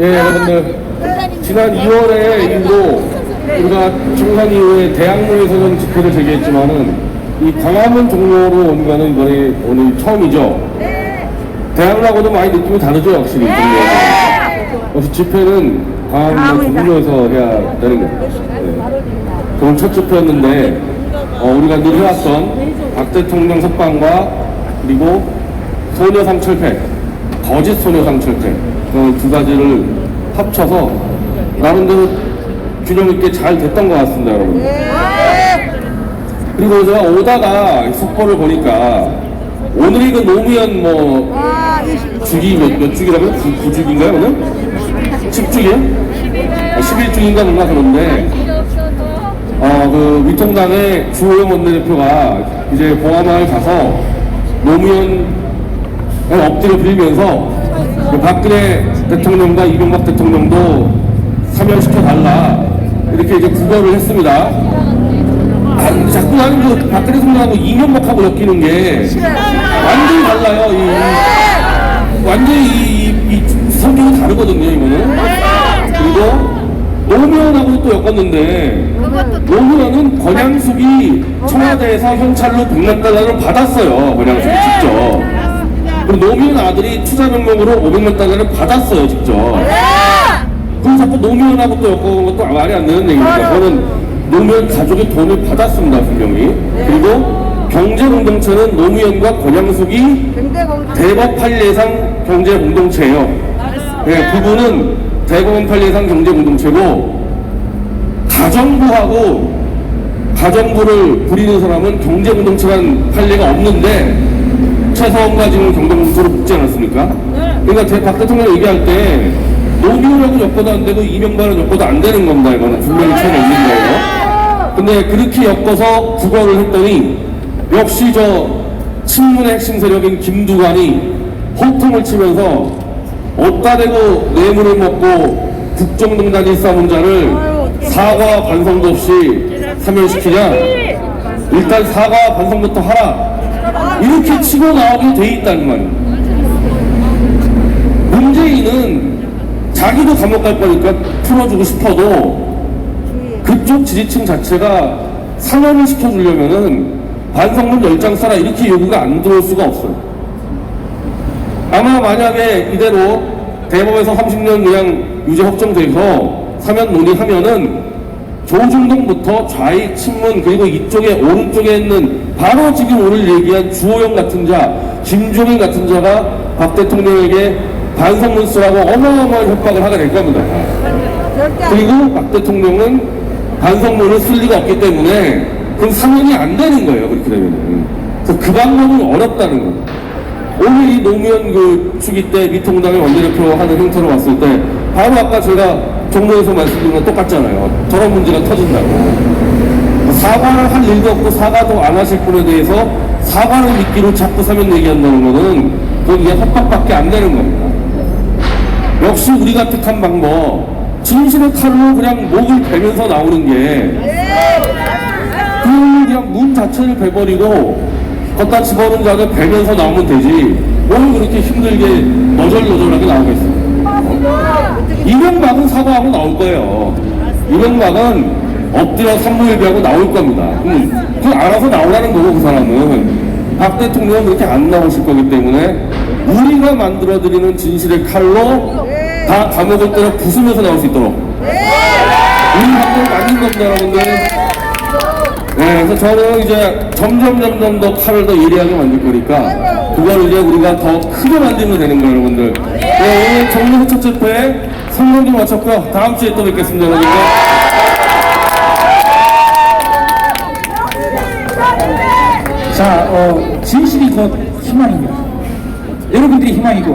예, 여러분들 지난 2월에 이후로 우리가 총선 이후에 대학로에서는 집회를 제기했지만은 이 광화문 종로로 온 거는 이번에 오늘 처음이죠. 대학로하고도 많이 느낌이 다르죠, 확실히. 종로에서. 그래서 집회는 광화문 종로에서 해야 되는 거예요. 네. 오늘 첫 집회였는데 어, 우리가 늘 해왔던 박 대통령 석방과 그리고 소녀상 철폐, 거짓 소녀상 철폐 그 두 가지를 합쳐서 나름대로 균형 있게 잘 됐던 것 같습니다, 여러분. 그리고 제가 오다가 속보를 보니까 오늘이 그 노무현 뭐 주기 몇, 몇 주기라고요? 구, 9주기인가요, 오늘? 10주기요? 11주기인가 뭔가 그런데 어, 그 위통당의 주호영 원내대표가 이제 봉화마을 가서 노무현 엎드려 빌면서 그 박근혜 대통령과 이명박 대통령도 사면시켜 달라 이렇게 이제 구걸을 했습니다. 아, 자꾸 나는 그 박근혜 대통령하고 이명박하고 엮이는 게 완전히 달라요. 이, 완전히 이, 이, 이 성격이 다르거든요, 이거는. 그리고 노무현하고 또 엮었는데 노무현은 권양숙이 청와대에서 현찰로 100만 달러를 받았어요. 권양숙이 직접. 그리고 노무현 아들이 투자 명목으로 500만 달러를 받았어요, 직접. 그럼 자꾸 노무현하고 또 엮어온 것도 말이 안 되는 얘기입니다. 그거는 노무현 가족이 돈을 받았습니다, 분명히. 그리고 경제공동체는 노무현과 권양숙이 대법 판례상 경제공동체예요. 네, 그분은 대법원 판례상 경제공동체고 가정부하고 가정부를 부리는 사람은 경제공동체란 판례가 없는데 최서원과 지금 경제공동체로 묶지 않았습니까? 그러니까 대- 박 대통령 얘기할 때 노무현하고 엮어도 안 되고 이명박은 엮어도 안 되는 겁니다. 이거는 분명히 차이가 있는 거예요. 근데 그렇게 엮어서 국어를 했더니 역시 저 친문의 핵심 세력인 김두관이 호통을 치면서 어따 대고 뇌물을 먹고 국정농단 일사 문자를 사과 반성도 없이 사면시키냐 일단 사과 반성부터 하라 이렇게 치고 나오게 돼 있다는 말이에요 문재인은 자기도 감옥 갈 거니까 풀어주고 싶어도 그쪽 지지층 자체가 상환을 시켜주려면은 반성문 10장 써라 이렇게 요구가 안 들어올 수가 없어요. 아마 만약에 이대로 대법에서 30년 그냥 유죄 확정돼서 사면 논의하면은 조중동부터 좌익 친문 그리고 이쪽에 오른쪽에 있는 바로 지금 오늘 얘기한 주호영 같은 자, 김종인 같은 자가 박 대통령에게 반성문 쓰라고 어마어마한 협박을 하게 될 겁니다. 그리고 박 대통령은 반성문을 쓸 리가 없기 때문에 그럼 상연이 안 되는 거예요. 그렇게 되면은. 그래서 그 방법은 어렵다는 거예요. 오늘 이 노무현 그 추기 때 미통당의 원내대표 하는 형태로 봤을 때 바로 아까 제가 정부에서 말씀드린 건 똑같잖아요. 저런 문제가 터진다고. 사과를 할 일도 없고 사과도 안 하실 분에 대해서 사과를 믿기로 자꾸 사면 얘기한다는 거는 그건 이게 협박밖에 안 되는 겁니다. 역시 우리가 택한 방법 진실의 칼로 그냥 목을 베면서 나오는 게 그 그냥 문 자체를 베버리고 걷다 집어넣은 자를 베면서 나오면 되지 뭘 그렇게 힘들게 너절너절하게 나오겠어요 이명박은 사과하고 나올 거예요. 이명박은 엎드려 산모일비하고 나올 겁니다. 음, 그 알아서 나오라는 거고 그 사람은. 박 대통령은 그렇게 안 나오실 거기 때문에 우리가 만들어드리는 진실의 칼로 다 감옥을 때려 부수면서 나올 수 있도록. 우리 방법을 만든 겁니다 여러분들. 네, 그래서 저는 이제 점점 점점 더 칼을 더 예리하게 만들 거니까 그걸 이제 우리가 더 크게 만들면 되는 거예요 여러분들 네, 오늘 정부 첫 집회 성공도 마쳤고요. 다음 주에 또 뵙겠습니다 여러분들 자, 어, 진실이 곧 희망입니다. 여러분들이 희망이고